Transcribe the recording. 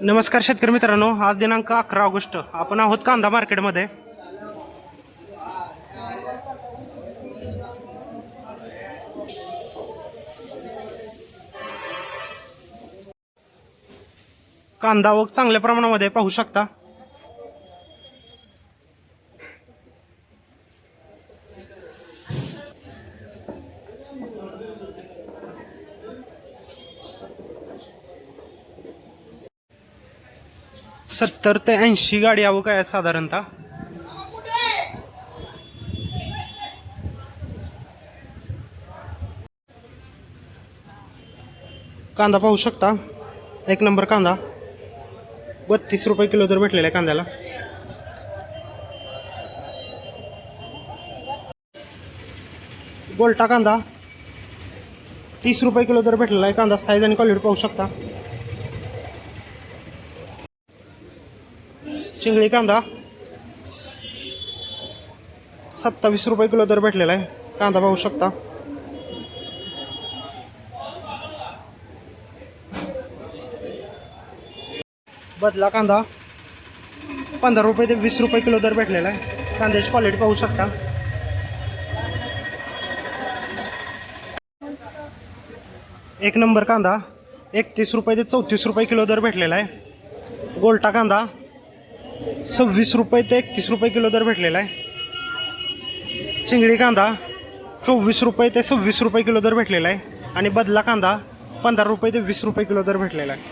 नमस्कार शेतकरी मित्रांनो आज दिनांक अकरा ऑगस्ट. आपण आहोत कांदा मार्केटमध्ये. कांदा व चांगल्या प्रमाणामध्ये पाहू शकता. सत्तर ते ऐंशी गाडी आवक आहे साधारणतः. कांदा पाहू शकता? एक नंबर कांदा. बत्तीस रुपये किलो तर भेटलेला आहे कांद्याला. गोलटा कांदा. तीस रुपये किलो तर भेटलेला आहे कांदा. साईज आणि क्वालिटी पाहू शकता. चिंगळी कांदा. सत्तावीस रुपये किलो दर भेटलेला आहे. कांदा पाहू शकता. बदला कांदा. पंधरा रुपये ते वीस रुपये किलो दर भेटलेला आहे. कांद्याची क्वालिटी पाहू शकता. एक नंबर कांदा. एकतीस रुपये ते चौतीस रुपये किलो दर भेटलेला आहे. गोल्टा कांदा. सव्वीस रुपये ते एकतीस रुपये किलो दर भेटलेला आहे. चिंगळी कांदा चोवीस रुपये ते सव्वीस रुपये किलो दर भेटलेला आहे. आणि बदला कांदा पंधरा रुपये ते वीस रुपये किलो दर भेटलेला आहे.